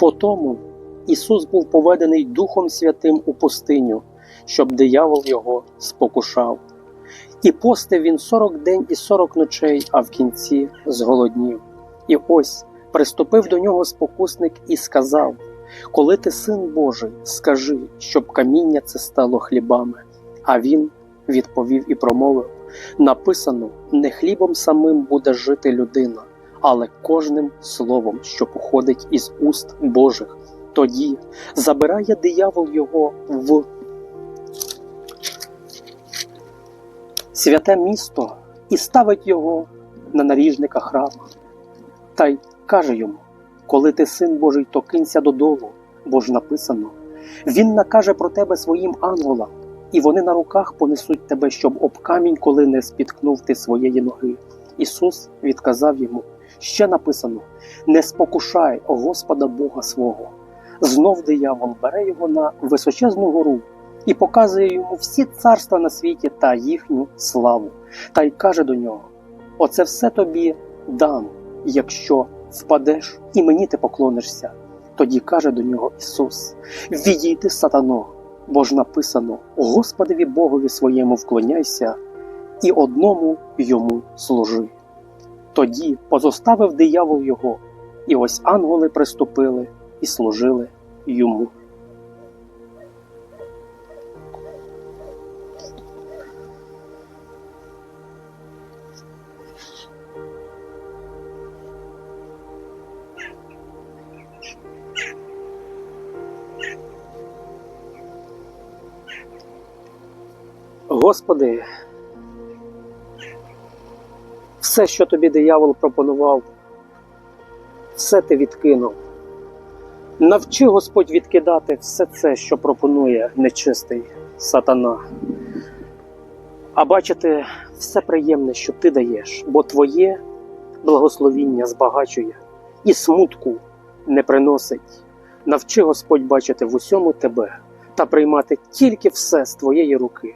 По тому Ісус був поведений Духом Святим у пустиню, щоб диявол його спокушав. І постив він сорок день і сорок ночей, а в кінці зголоднів. І ось приступив до нього спокусник і сказав: Коли ти син Божий, скажи, щоб каміння це стало хлібами. А він відповів і промовив: Написано: не хлібом самим буде жити людина, але кожним словом, що походить із уст Божих. Тоді забирає диявол його в святе місто і ставить його на наріжника храма. Та й каже йому: коли ти син Божий, то кинься додолу, бо ж написано: Він накаже про тебе своїм ангелам, і вони на руках понесуть тебе, щоб об камінь, коли не спіткнув ти своєї ноги. Ісус відказав йому: ще написано: Не спокушай Господа Бога свого. Знов диявол бере його на височезну гору і показує йому всі царства на світі та їхню славу, та й каже до нього: Оце все тобі дам, якщо впадеш і мені ти поклонишся. Тоді каже до нього Ісус: Відійди, сатано, бо ж написано: Господові Богові своєму вклоняйся і одному йому служи. Тоді позоставив диявол його, і ось ангели приступили і служили йому. Господи, все, що тобі диявол пропонував, все ти відкинув. Навчи Господь відкидати все це, що пропонує нечистий сатана. А бачити все приємне, що ти даєш, бо твоє благословіння збагачує і смутку не приносить. Навчи Господь бачити в усьому тебе та приймати тільки все з твоєї руки,